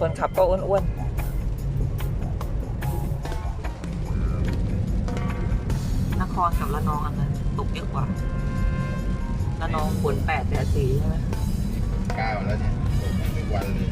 คนขับก็อ้วนๆนครกับละนองอันนั้นตกเยอะกว่าละนองฝนแปดแดดสี่ใช่ไหมเก้าแล้วเนี่ยตกมาทุกวันเลย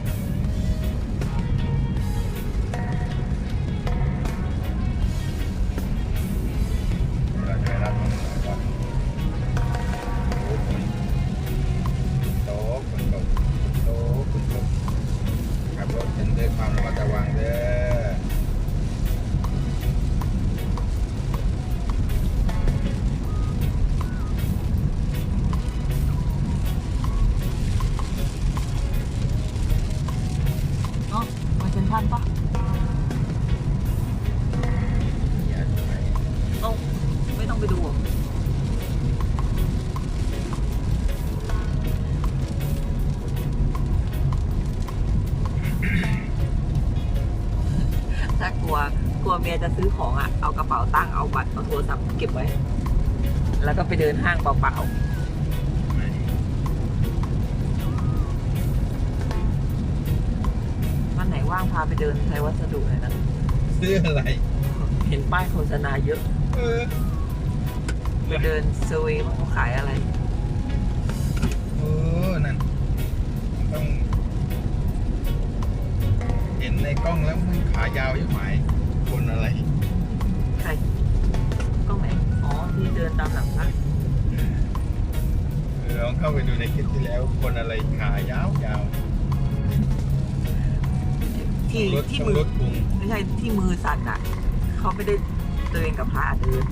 เอากระเป๋าตั้งเอาบัตรเอาโทรศัพท์เก็บไว้ แล้วก็ไปเดินห้างเปล่าๆวันไหนว่างพาไปเดินไทยวัสดุหน่อยนะ ซื้ออะไร เห็นป้ายโฆษณาเยอะเออไปเดินเซอร์เวย์ว่าเขาขายอะไร เออนั่นต้อง เห็นในกล้องแล้วมันขายาวอยู่ไหมคนอะไร ใครกล้องไหนอ๋อที่เดินตามหลังพระเออลองเข้าไปดูในคลิปที่แล้ว คนอะไรขายาวยาวที่รถที่ต้องมือรถกรุงไม่ใช่ที่มือสั่นอะ เขาไม่ได้ตัวเองกับพระเดิน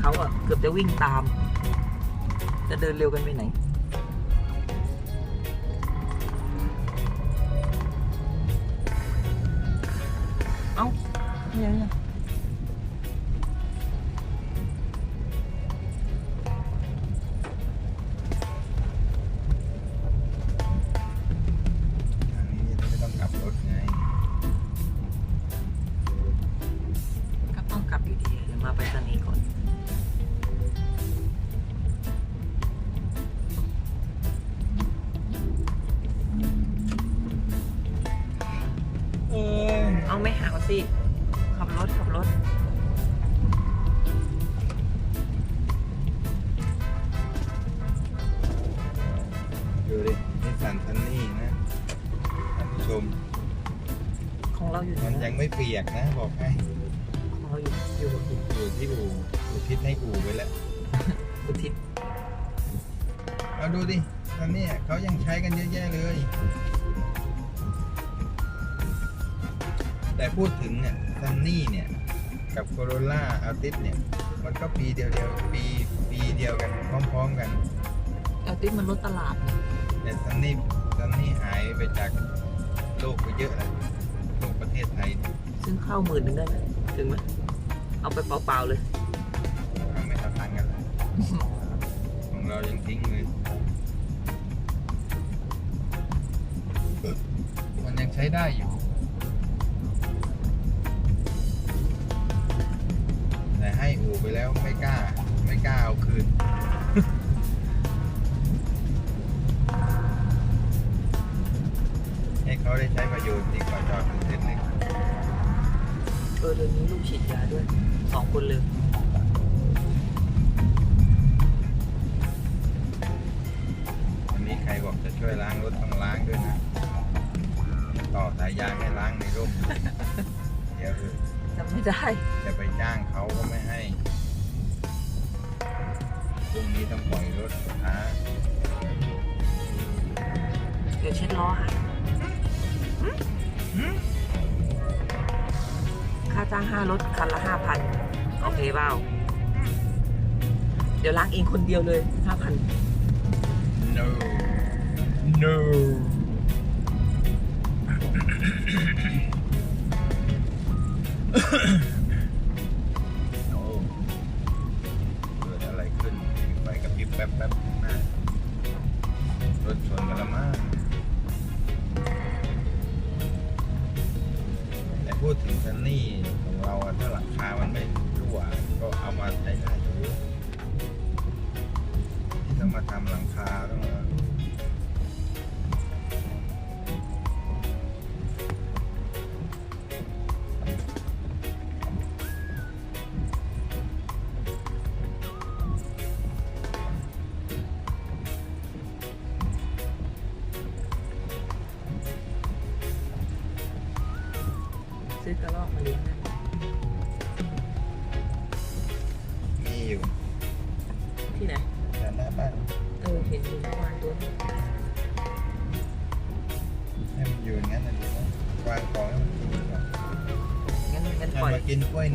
เขาอะเกือบจะวิ่งตาม จะเดินเร็วกันไปไหนเอ้าไม่ยั เปียกนะบอกให้ของเราอยู่อยู่อยู่อยู่ที่อู่อุทิศให้อู่ไว้แล้วอุทิศเอาดูดิตอนนี้เขายังใช้กันเยอะแยะเลย แต่พูดถึงเนี่ยซันนี่เนี่ย กับโคโรล่าอัลติสเนี่ย มันก็ปีเดียวเดียวๆปีปีเดียวกันพร้อมๆกันเอาติสมันลดตลาดนะแต่ซันนี่ซันนี่หายไปจากโลกไปเยอะแล้วโลกประเทศไทยเนี่ย ซึ่งเข้าหมื่นหนึ่งได้ไหมถึงไหมเอาไปเปล่าๆเลยไม่เอาตังค์กันของเรายังทิ้งเลยช้ได้อยู่ แต่ให้อู่ไปแล้วไม่กล้า ไม่กล้าเอาคืนให้เขาได้ใช้ประโยชน์ดีกว่าจอดเส้นเล็ก เออเดือนนี้ลูกฉีดยาด้วยสองคนเลยวันนี้ใครบอกจะช่วยล้างรถต้องล้างด้วยนะ ต่อสายยางให้ล้างในร่ม เดี๋ยวจำไม่ได้ จะไปจ้างเขาก็ไม่ให้พรุ่งนี้ต้องปล่อยรถนะเดี๋ยวเช็ดล้อให้ ค่าจ้างห้ารถคันละห้าพันโอเคเปล่าเดี๋ยวล้างเองคนเดียวเลยห้าพัน no no โ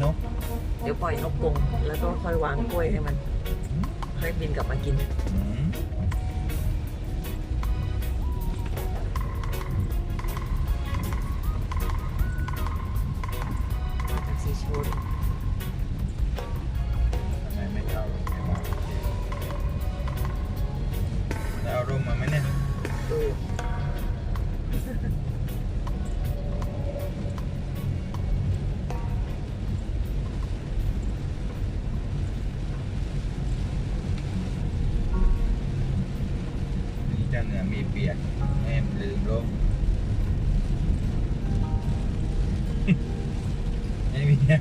นกล้วยนกเดี๋ยวปล่อยนกกรงแล้วก็ค่อยวางกล้วยให้มันค่อยบินกลับมากิน อืม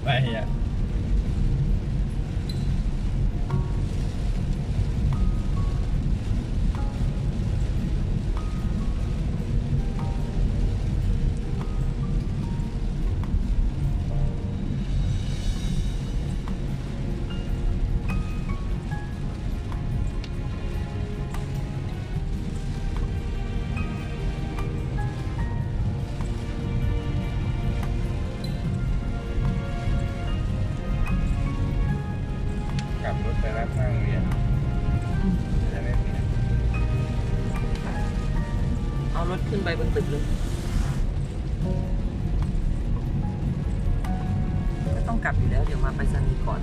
ไม่ เอารถขึ้นไปบนตึกเลย ก็ต้องกลับอยู่แล้ว เดี๋ยวมาไปสนีย์ก่อน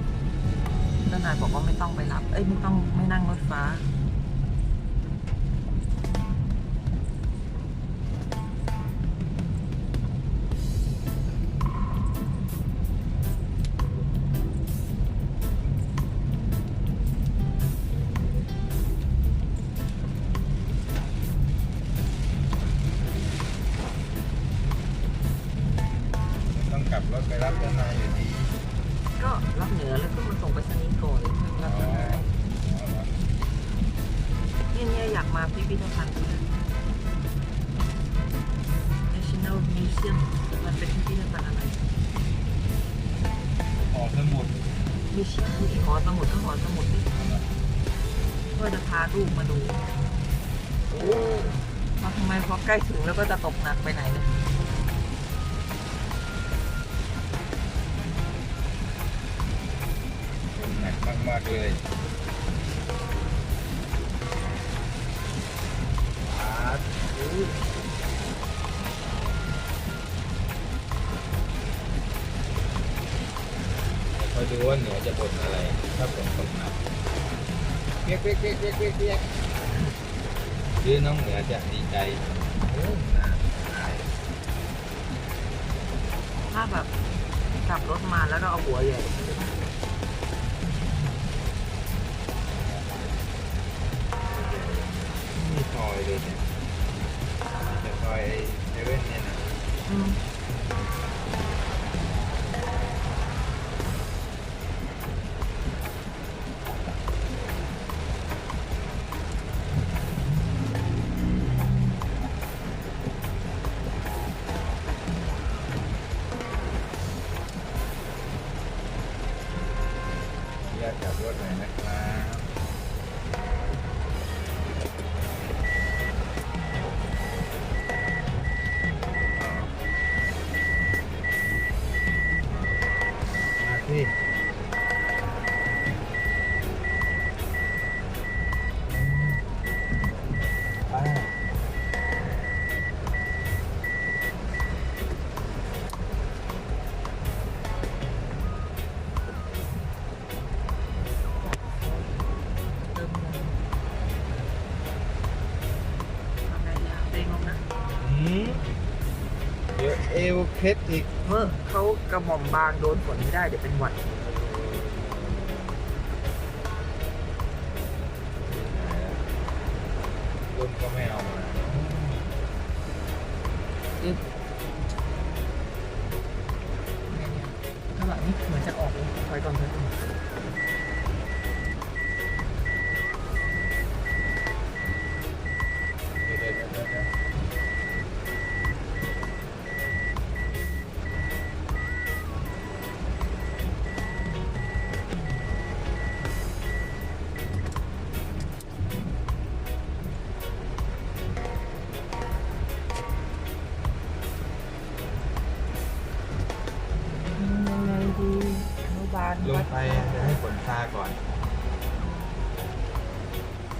เจ้านายบอกว่าไม่ต้องไปรับ เอ้ยไม่ต้องไม่นั่งรถฟ้า มาพิพิธภัณฑ์ National Museum มันเป็นพิพิธภัณฑ์อะไรออกสมุดไม่ใช่หอสมุดก็หอสมุดดิก็จะพาลูกมาดู โอ้พอทำไมพอใกล้ถึงแล้วก็จะตกหนักไปไหนเนี่ยหนักมากๆเลย คอยดูว่าเหนือจะบ่นอะไร ถ้าฝนตกหนักเปียกเปียกเปียกเปียกเปียกเปียกหรือน้องเหนือจะดีใจโอ้น่าอายถ้าแบบกลับรถมาแล้วก็เอาหัวใหญ่ใช่ไหมมีซอยเลยเนี่ยจะซ อยเซเว่นเนี่ยนะอืมอยากจับรถหน่อยนะครับ เดี๋ยวเอวเคล็ดอีก เมื่อเขากระหม่อมบางโดนฝนไม่ได้เดี๋ยวเป็นหวัด ลงไปจะให้ฝนซาก่อน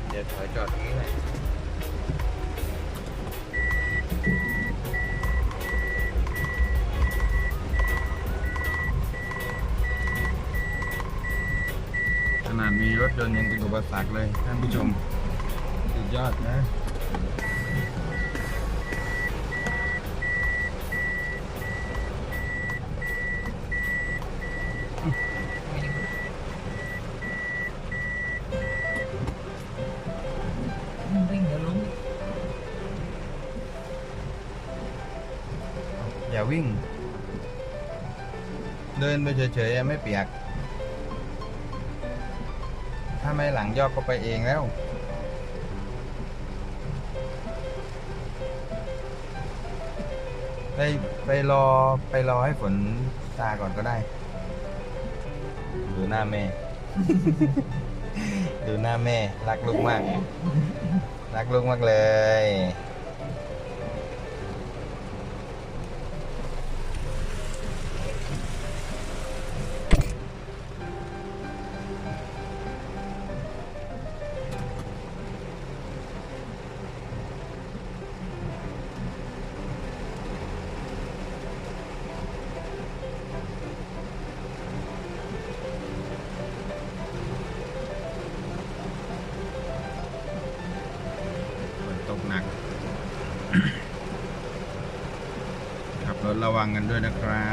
เดี๋ยวถอยจอดตรงนี้หน่อยขนาดมีรถยนต์ยังเป็นอุปสรรคเลยท่านผู้ชม สุดยอดนะ วิ่ง เดินไปเฉยๆไม่เปียก ถ้าไม่หลังยอกก็ไปเองแล้ว ไปไปรอไปรอให้ฝนซาก่อนก็ได้ ดูหน้าแม่ ดูหน้าแม่ รักลูกมาก รักลูกมากเลย วังกันด้วยนะครับ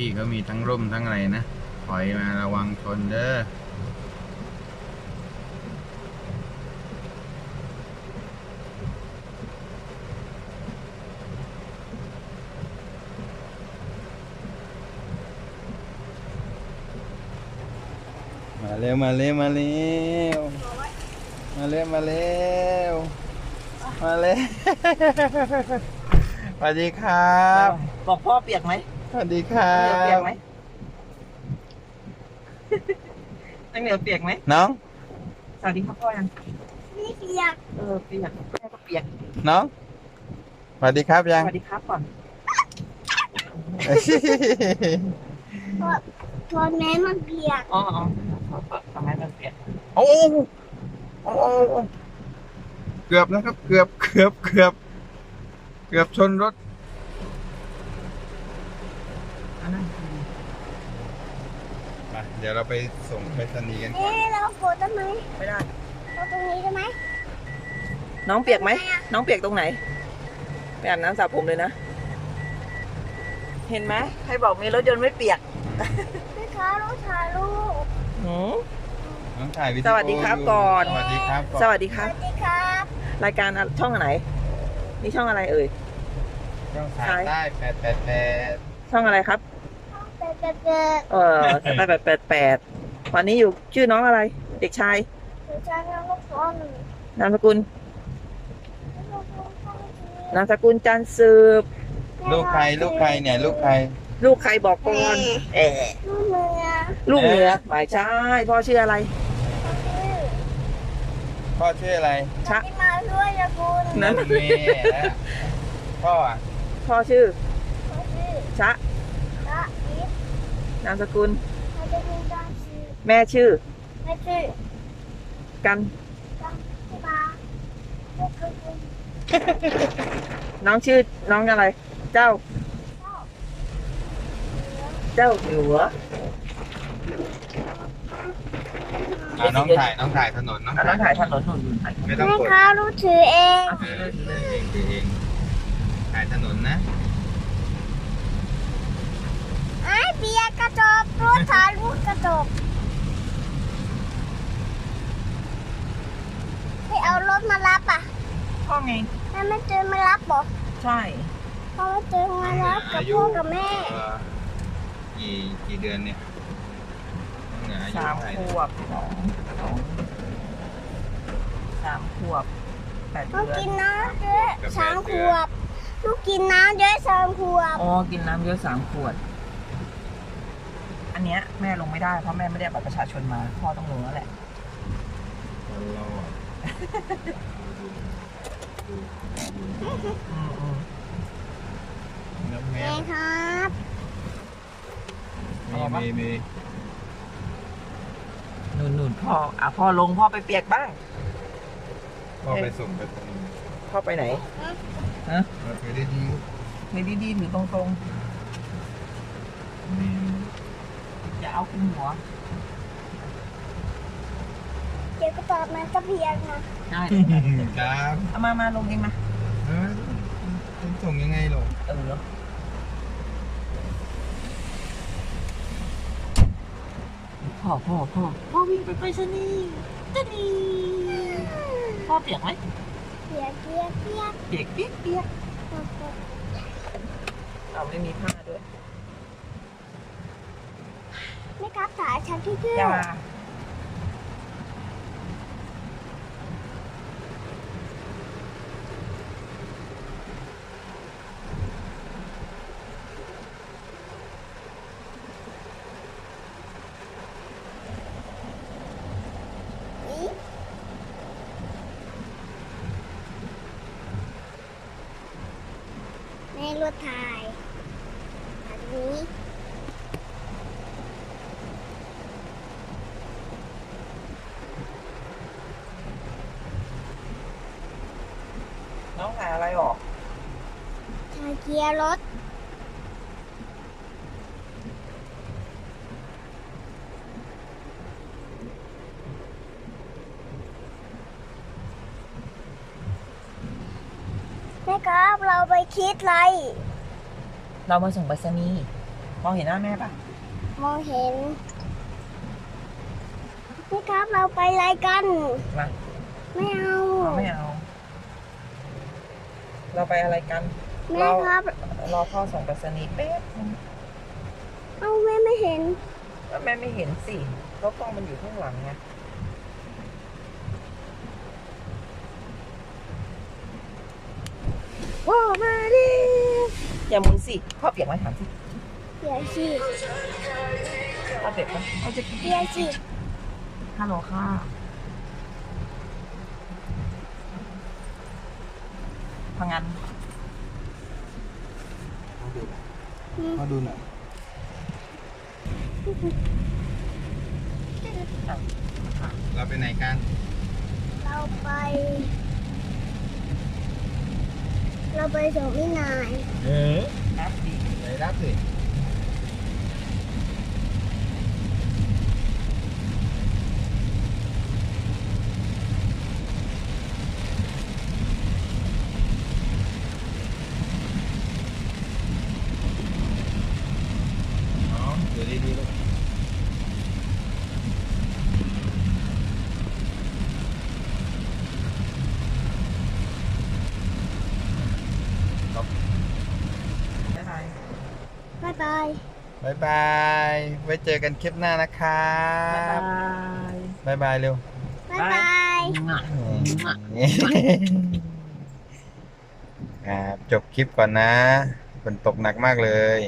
พี่เขามีทั้งร่มทั้งอะไรนะถอยมาระวังชนเด้อมาเร็วมาเร็วมาเร็วมาเร็วมาเร็วมาเร็วสวัสดีครับ บอกพ่อเปียกไหม สวัสดีครัเปียบ กไหมตั้งเหนียวเปียกไหมน้อง สวัสดีครับพ่อยังนี่เปียกเออเปียกแม่ก็เปียก น้อง สวัสดีครับสยัง วัสดีครับก่อนตอนแม่มันเปียกอ๋ออ๋อทำไมมันเปียกโอ้โหโอ้โหโอ้โหเกือบนะครับ เกือบ เกือบ เกือบ เกือบชนรถ อันนั้นคือ มาเดี๋ยวเราไปส่งไปสนีย์กันเอ๊ะเราโกดได้ไหมไม่ได้เราตรงนี้ได้ไหมน้องเปียกไหม น้องเปียกตรงไหน ไปอาบน้ำสระผมเลยนะ เห็นไหมใครบอกมีรถยนต์ไม่เปียกแม่ค้าเราถ่ายรูปหือน้องถ่ายวิดีโอสวัสดีครับยู่ก่อน สวัสดีครับก่อนสวัสดีคสรับ วัสดีครับรายการอะช่องไหน นี่ช่องอะไรเอ่ย ช่องถ่ายใต้แปดแปดแปดช่องอะไรครับ เปิดเปิดเปิดเออสไตล์แปดแปดแปดวันนี้อยู่ชื่อน้องอะไร เด็กชายเดี๋ยวจะเอาลูกพ่อหนึ่งนามสกุลลูกพ่อข้างนี้นามสกุลจันทร์สืบ ลูกใครลูกใครเนี่ยลูกใคร ลูกใครบอกก่อนเออลูกเมือลูกเหนือไม่ใช่พ่อชื่ออะไรพ่อชื่ออะไรชะที่มาด้วยนะคุณนั่นแม่แล้วพ่ออะพ่อชื่อเขาชื่อชะพระอิศ นามสกุลเขาจะมีการชื่อ แม่ชื่อไม่ชื่อกันจังปาลูกคือคุณน้องชื่อน้องอะไร เจ้า เจ้าเหนืออะน้องถ่ายน้องถ่ายถนนน้องอันนั้นถ่ายถนนหนุนถ่ายถนนไม่ต้องแม่กดค้าลูกถือเองเออถือเองถือเองถ่ายถนนนะ ไอ้เบียร์กระจกรูดถ่ายรูปกระจกให้เอารถมารับอะพ่อไง แม่ไม่เจอมารับบอกใช่ พ่อไม่เจอมารับกับพ่อกับแม่ เอ่อกี่กี่เดือนเนี่ยน้องเหนืออายุสามเท่าไหร่ขเนี่ยวบสองสองสามขวบแปดลูกเดือนกินน้ำเยอะสามขวบ ลูกกินน้ำเยอะสามขวบ อ๋อกินน้ำเยอะสามขวด อันเนี้ยแม่ลงไม่ได้เพราะแม่ไม่ได้เอาบัตรประชาชนมาพ่อต้องลงแล้วแหละ คนเราอะอืมอืมแล้วแม่แม่ครับมีมีมีหนุนหนุนพ่ออะพ่อลงพ่อไปเปียกบ้างพ่อไปส่งไปตรงนี้พ่อไปไหนฮะเออไปได้ดีไม่ดีดีๆถือตรงมีๆ อย่าเอาขึ้นหัวเดี๋ยวก็ตอบมันจะเพียงนะได้ครับเอามามาลงเองมาเออต้องส่งยังไงหรอเออพ่อพ่อพ่อพ่อวิ่งไปไปสนีย์จะดีพ่อเปียกไหมเปียกเปียกเปียกเปียกเปียกเปียกเราไม่มีผ้าด้วย ไม่กล้าถ่ายฉันที่เที่ยอย่าวแม่รถถ่ายอันนี้น้องหาอะไรออก ถ่า ยเกียร์รถ แม่ครับ เราไปคิดอะไร เรามาส่งไปรษณีย์มองเห็นหน้าแม่ปะมองเห็น แม่ครับ เราไปอะไรกัน มาไม่เอา เราไม่เอา เราไปอะไรกัน แม่ครับ รอพ่อส่งไปรษณีย์แป๊บนึงเอาแม่ไม่เห็น แล้วแม่ไม่เห็นสิโทก็กล้องมันอยู่ข้างหลังไงว้าวมาดิอย่าหมุนสิพ่อเปียกไหมถามสิเดี๋ยวสิพ่อเปียกไหมเอาจะเดี๋ยวสิฮัลโหลค่ะพังงัน มาดูหน่อยเราไปไหนกัน เราไป เราไปส่งพี่นาย เออนับดีไปรับสิอ๋อดูดีๆลูก บ๊ายบาย บ๊ายบาย บายบาย ไว้เจอกันคลิปหน้านะครับ๊ายบายบบ๊ายบายเร็ว บ๊ายบาย ครับจบคลิปก่อนนะฝนตกหนักมากเลย